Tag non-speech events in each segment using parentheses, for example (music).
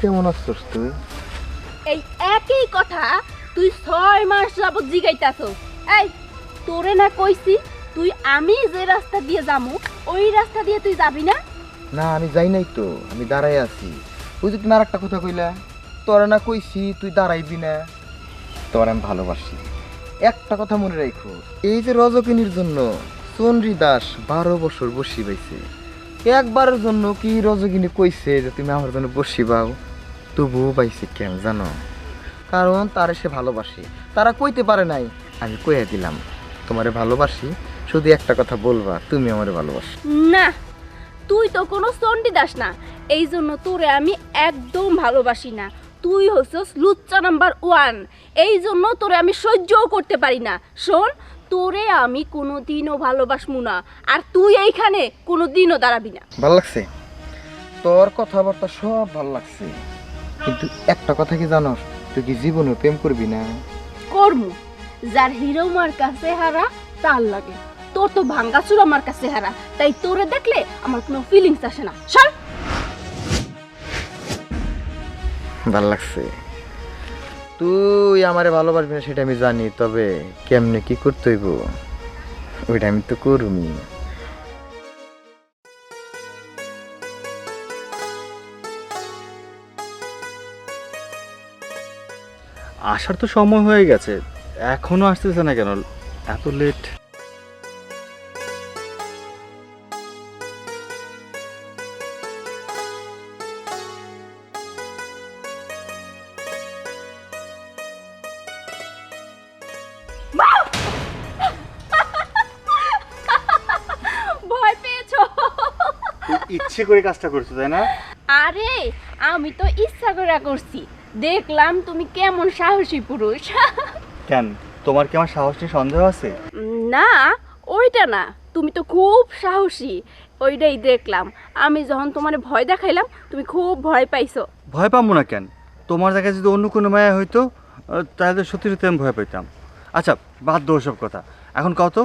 কেমন আছিস তুই এই একই কথা তুই ছয় মাস যাবত জিগাইতাছ এই তোরে না কইছি তুই আমি যে রাস্তা দিয়ে যামু ওই রাস্তা দিয়ে তুই যাবি না? না আমি যাই নাই তো আমি দাঁড়াই আছি। ওই যে তুমি আর একটা কথা কইলা তোরা না কইছি তুই দাঁড়াইবি না। তোর আমি ভালোবাসি। একটা কথা মনে রাখো এই যে রজকিনীর জন্য চন্দ্রী দাস বারো বছর বসি পাইছে একবারের জন্য কি রজকিনী কইছে যে তুমি আমার জন্য বসি পাও তবুও পাইছে কেন জানো? কারণ তারে সে ভালোবাসে। তারা কইতে পারে নাই। আমি কইয়া দিলাম তোমারে ভালোবাসি শুধু একটা কথা বলবা তুমি আমারে ভালোবাসো। না তুই তো কোনো চণ্ডী দাস না। এই জন্য তোরে আমি একদম ভালোবাসি না। তুই হচ্ছস লুচ্চা নাম্বার ওয়ান। এই জন্য তোরে আমি সহ্যও করতে পারি না। শোন তোরে আমি কোনো দিনও ভালোবাসমু না। আর তুই এইখানে কোনো দিনও দাঁড়াবি না। ভালো লাগছে? তোর কথাবার্তা সব ভালো লাগছে। কিন্তু একটা কথা কি জানোস তুই কি জীবনে প্রেম করবি না? কর্মু যার হিরো মার কাছে হারা তার লাগে। তোর তো ভাঙ্গা চুরা আমার কাছে হারা। তাই তোরে দেখলে আমার কোনো ফিলিংস আসে না। সর! ভালো লাগছে। তুই আমারে ভালোবাসবি না সেটা আমি জানি তবে কেমনে কি করতে হইব? ওইটা আমি তো করুমি আসার তো সময় হয়ে গেছে। এখনও আসতেছে না কেন? এত লেট ভয় পেয়েছ? ইচ্ছে করে কাজটা করছ তাই না? আরে আমি তো ইচ্ছা করে করছি। দেখলাম তুমি কেমন সাহসী পুরুষ। কেন? তোমার কি আমার সাহস নিয়ে সন্দেহ আছে? না ওইটা না। তুমি তো খুব সাহসী। ওইটাই দেখলাম। আমি যখন তোমার ভয় দেখাইলাম তুমি খুব ভয় পাইছো। ভয় পাবো না কেন? তোমার জায়গায় যদি অন্য কোনো মায়া হইতো তাহলে সত্যি সত্যি আমি ভয় পেতাম আচ্ছা বাদ দো সব কথা। এখন কত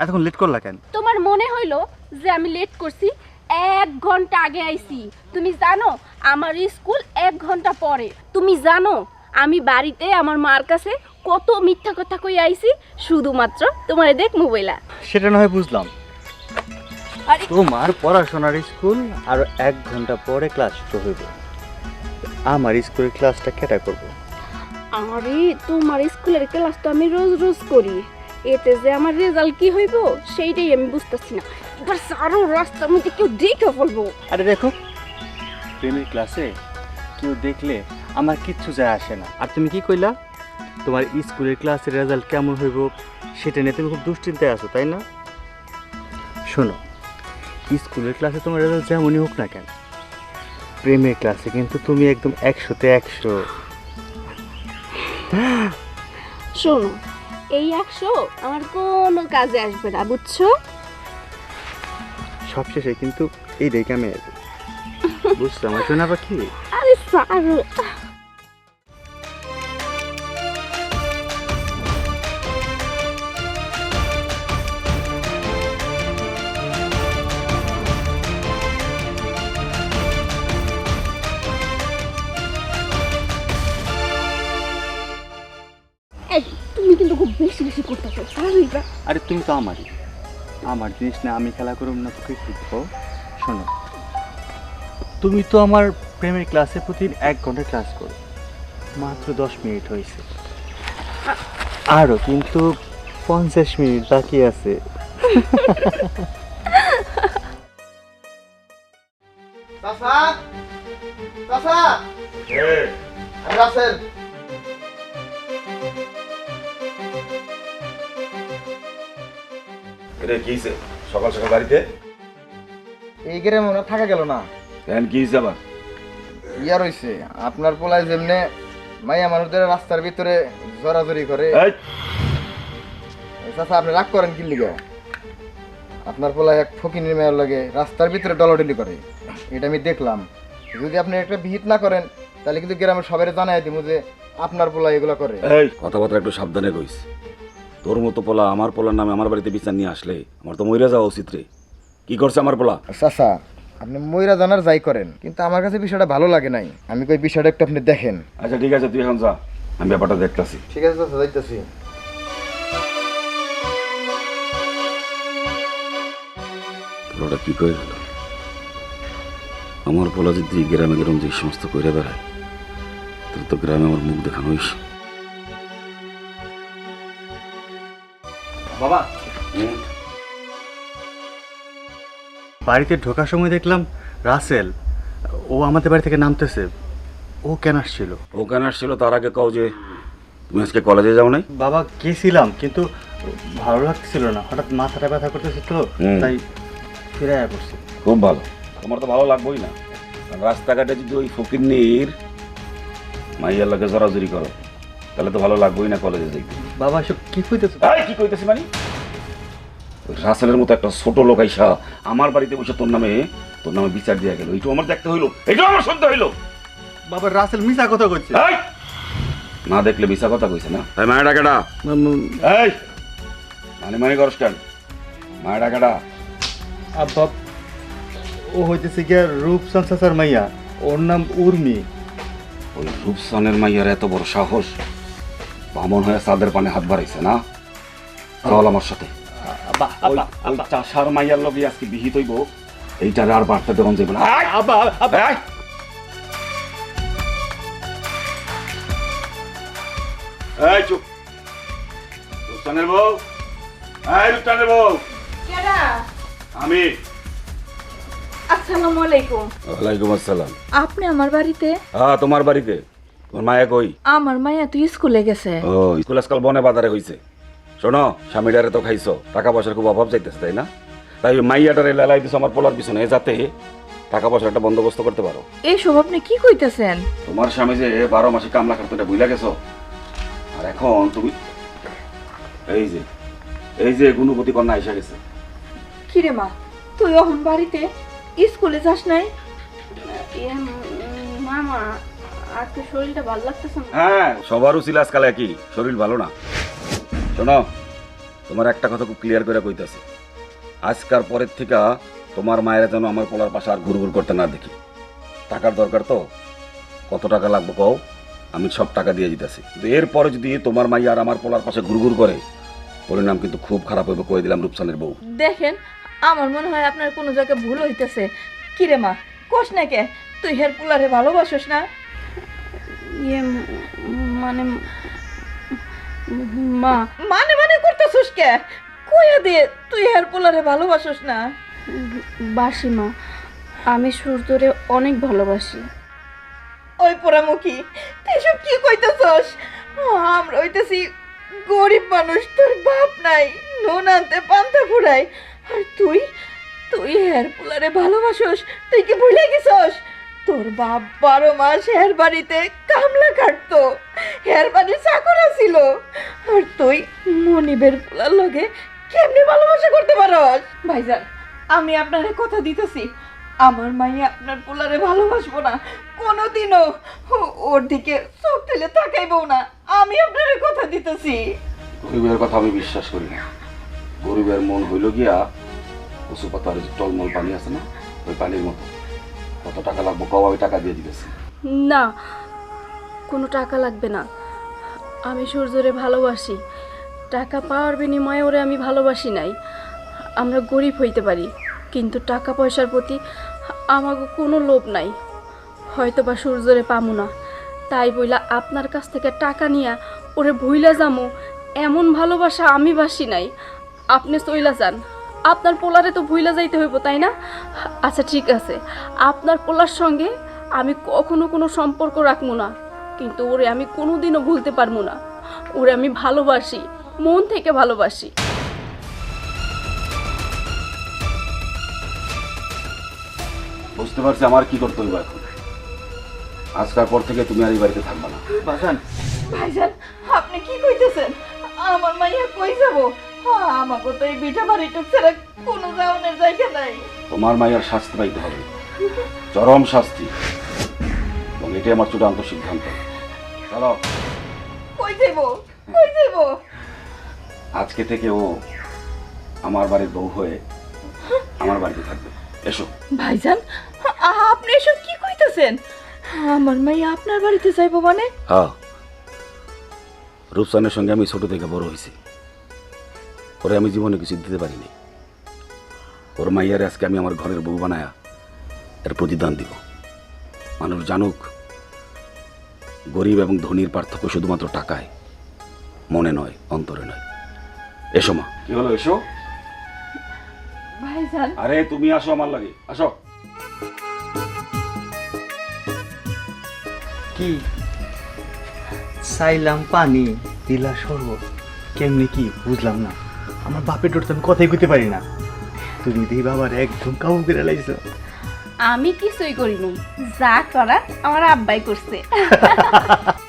এতক্ষণ লেট করলা কেন? তোমার মনে হইল যে আমি লেট করছি এক ঘণ্টা আগে আইছি। তুমি জানো আমার স্কুল এক ঘণ্টা পরে। তুমি জানো আমি বাড়িতে আমার মার কাছে কত মিথ্যা কথা কই আইছি শুধুমাত্র তোমার দেখ মোবাইলা। সেটা না হয় বুঝলাম। আরে তোমার পড়াশোনার স্কুল আর এক ঘণ্টা পরে ক্লাস শুরু হইব। আমার স্কুলের ক্লাসটা কেটা করব? আরে তোমার স্কুলের ক্লাস তো আমি রোজ রোজ করি। এতে যে আমার রেজাল্ট কি হইব সেইটাই আমি বুঝতেছি না। এবার সারো রাস্তার মধ্যে কেউ দেখে ফেলব। আরে দেখো প্রেমের ক্লাসে কেউ দেখলে আমার কিচ্ছু যায় আসে না। আর তুমি কি কইলা? তোমার স্কুলের ক্লাসের রেজাল্ট কেমন হইব সেটা নিয়ে তুমি খুব দুশ্চিন্তায় আছো তাই না? শোনো স্কুলের ক্লাসে তোমার রেজাল্ট যেমনই হোক না কেন প্রেমের ক্লাসে কিন্তু তুমি একদম একশোতে একশো। শোনো এই একশো আমার কোনো কাজে আসবে না বুঝছ? সবশেষে কিন্তু এই রেখে আমি বুঝছ আমার শোনা পাখি? আরে সারো তুমি কিন্তু খুব বেশি বেশি করতেছো সারিবা আরে তুমি তো আমারই। আমার জিনিস না আমি খেলা করুম না তোকে শিখব শোনো। তুমি তো আমার প্রেমের ক্লাসে প্রতিদিন এক ঘণ্টা ক্লাস করো। মাত্র দশ মিনিট হয়েছে। আরও কিন্তু পঞ্চাশ মিনিট বাকি আছে। চাচা চাচা আমি রাসেল! এটা কি হইছে? সকাল সকাল বাড়িতে? এই গেরে মনে থাকা গেল না। এখন কি হয়েছে আবার? ইয়া রইছে আপনার পোলায় যেমনে মাইয়া মানুষদের রাস্তার ভিতরে জড়াজড়ি করে। এই, চাচা আপনি রাগ করেন কি লিগে? আপনার পোলায় এক ফকিনের মেয়ের লাগে রাস্তার ভিতরে ডলাডলি করে। এটা আমি দেখলাম। যদি আপনি একটা বিহিত না করেন তাহলে কিন্তু গ্রামের সবাই জানাই দিব যে আপনার পোলা এগুলো করে। এই! কথাবার্তা একটু সাবধানে কইস। তোর মতো পোলা আমার পোলার নামে আমার বাড়িতে বিচার নিয়ে আসলে আমার তো মরে যাওয়া উচিত রে। কি করছে আমার পোলা? চাচা আপনি ময়রা জানার যাই করেন কিন্তু আমার কাছে বিষয়টা ভালো লাগে নাই। আমি কই বিষয়টা একটু আপনি দেখেন। আচ্ছা ঠিক আছে তুই এখন যা আমি ব্যাপারটা দেখতাছি। ঠিক আছে চাচা যাইতেছি। ওটা কি করে গেল? আমার পোলা যদি গ্রামে গ্রাম যে সমস্ত করে বেড়ায় তাহলে তো গ্রামে আমার মুখ দেখানো বাবা। বাড়িতে ঢোকার সময় দেখলাম রাসেল ও আমাদের বাড়ি থেকে নামতেছে। ও কেন আসছিল? ও কেন আসছিল তার আগে কও যে তুমি আজকে কলেজে যাও নাই? বাবা গেছিলাম কিন্তু ভালো লাগছিল না। হঠাৎ মাথাটা ব্যথা করতেছে তো তাই ফিরে আয়া করছি খুব ভালো। তোমার তো ভালো লাগবেই না। রাস্তাঘাটে যদি ওই ফকির নির মাইয়ার লাগে জড়াজড়ি করো তাহলে তো ভালো লাগবেই না কলেজে যাইতে। বাবা এসব কি কইতেছে? এই কি কইতেছি মানে? রাসেলের মতো একটা ছোট লোক আইসা আমার বাড়িতে বসে তোর নামে তোর নামে বিচার দেওয়া গেল। এইটু আমার দেখতে হইল এইটু আমার শুনতে হইল। বাবা রাসেল মিশা কথা কইছে। এই! না দেখলে মিশা কথা কইছে না। এই মায়ের ডাকাটা। এই! মানে মানে করস কেন? মায়ের ডাকাটা। আব্বা ও হইতেছে গিয়া রূপসান চাচার মাইয়া। ওর নাম উর্মি। ওই রূপসানের মাইয়ার এত বড় সাহস। বামন হয়ে সাদের পানে হাত বাড়াইছে না? চল আমার সাথে। চাষার মাইয়ার লগে আজকে বিহিত হইব এইটারে আর দেওয়া যাবে না! এই! চুপ। বউ। এই বউ। আমি। আসসালামু আলাইকুম। ওয়ালাইকুম আসসালাম। আপনি আমার বাড়িতে? হ্যাঁ তোমার বাড়িতে। তোমার মায়া কই? আমার মাইয়া তুই স্কুলে গেছে। ও স্কুল আজকাল বনে বাজারে হইছে। শোনো স্বামীটারে তো খাইছো টাকা পয়সার খুব অভাব চাইতেছে তাই না? তাই মাইয়াটারে লেলাই দিছো আমার পোলার পিছনে যাতে টাকা পয়সার একটা বন্দোবস্ত করতে পারো। এইসব আপনি কি কইতেছেন? তোমার স্বামী যে বারো মাসে কামলা এটা বুঝলা গেছো? আর এখন তুমি এই যে এই যে গুণপতি কন্যা এসে গেছে। কিরে মা তুই এখন বাড়িতে স্কুলে যাস নাই? ইয়ে, উম, মামা আজকে শরীরটা ভালো লাগতেছে না? হ্যাঁ সবার উচিত আজকাল একই শরীর ভালো না। শোনো তোমার একটা কথা খুব ক্লিয়ার করে কইতাছি। আজকার পরের থেকে তোমার মায়েরা যেন আমার পোলার পাশে আর ঘুরঘুর করতে না দেখি। টাকার দরকার তো? কত টাকা লাগবে কও? আমি সব টাকা দিয়ে দিতেছি। কিন্তু এরপরে যদি তোমার মাই আর আমার পোলার পাশে ঘুরঘুর করে পরিণাম কিন্তু খুব খারাপ হইবে কয়ে দিলাম রূপসানের বউ। দেখেন আমার মনে হয় আপনার কোনো জায়গায় ভুল হইতেছে। কিরে মা কোষ না কে? তুই হের পুলারে ভালোবাসিস না? ইয়ে মানে মা মানে মানে করতেছিস কে? কইয়া দে তুই হের পুলারে ভালোবাসিস না। বাসি মা আমি সূর্যরে অনেক ভালোবাসি। ওই পোড়ামুখী তুই সব কি কইতেছস? আমরা হইতেছি গরিব মানুষ তোর বাপ নাই নুন আনতে পান্তা ফুরাই। আর তুই তুই হের পোলারে ভালোবাসোস তুই কি ভুলে গেছস? তোর বাপ বারো মাস হের বাড়িতে কামলা কাটতো। হের বাড়ির চাকর ছিল আর তুই মনিবের পোলার লগে কেমনি ভালোবাসা করতে পারস? ভাইজান, আমি আপনারে কথা দিতেছি। আমার মাই আপনার পোলারে ভালোবাসবো না। কোনোদিনও ওর দিকে চোখ তুলে তাকাইবো না। আমি আপনার কথা দিতেছি। গরিবের কথা আমি বিশ্বাস করি না। গরিবের মন হইল গিয়া কচু পাতার টলমল পানি আছে না? ওই পানির মতো। কত টাকা লাগবে? কও, আমি টাকা দিয়ে দিতেছি। না, কোনো টাকা লাগবে না। আমি সূর্যরে ভালোবাসি। টাকা পাওয়ার বিনিময়ে ওরে আমি ভালোবাসি নাই। আমরা গরিব হইতে পারি, কিন্তু টাকা পয়সার প্রতি আমাকে কোনো লোভ নাই। হয়তো বা সূর্যরে পামু না। তাই বইলা আপনার কাছ থেকে টাকা নিয়া ওরে ভুইলা যামু। এমন ভালোবাসা আমি বাসি নাই। আপনি চইলা যান। আপনার পোলারে তো ভুইলা যাইতে হইব তাই না? আচ্ছা ঠিক আছে। আপনার পোলার সঙ্গে আমি কখনো কোনো সম্পর্ক রাখব না কিন্তু ওরে আমি কোনোদিনও ভুলতে পারব না। ওরে আমি ভালোবাসি মন থেকে ভালোবাসি। বুঝতে পারছি আমার কি করতে হইব এখন। আজকার পর থেকে তুমি আর এই বাড়িতে থাকবে না। বাসান ভাইজান আপনি কি কইতেছেন? আমার মাইয়া কই যাব? আমাকে তো এই বিটা ছাড়া কোনো যাওয়ানোর জায়গা নাই। তোমার মায়ের শাস্তি পাইতে হবে। চরম শাস্তি। এবং এটাই আমার চূড়ান্ত সিদ্ধান্ত। চলো। কই যাব কই যাব আজকে থেকে ও আমার বাড়ির বউ হয়ে আমার বাড়িতে থাকবে। এসো। ভাইজান আপনি এসব কি কইতেছেন? আমার মাইয়া আপনার বাড়িতে যাইবো মানে? হ্যাঁ। রূপসানের সঙ্গে আমি ছোট থেকে বড় হয়েছি ওরে আমি জীবনে কিছু দিতে পারিনি। ওর মাইয়ারে আজকে আমি আমার ঘরের বউ বানায়া এর প্রতিদান দিব। মানুষ জানুক গরিব এবং ধনীর পার্থক্য শুধুমাত্র টাকায় মনে নয় অন্তরে নয়। এসো মা। কি হলো এসো? ভাইজান। আরে তুমি আসো আমার লাগে। আসো। কি? চাইলাম পানি দিলা শরবত। কেমনি কি বুঝলাম না। আমার বাপের ডোর তো আমি কথাই কইতে পারি না। তুমি দেখি বাবার একদম কাবু করে লাইছো। আমি কিছুই করিনি। যা করা আমার আব্বাই করছে। (laughs)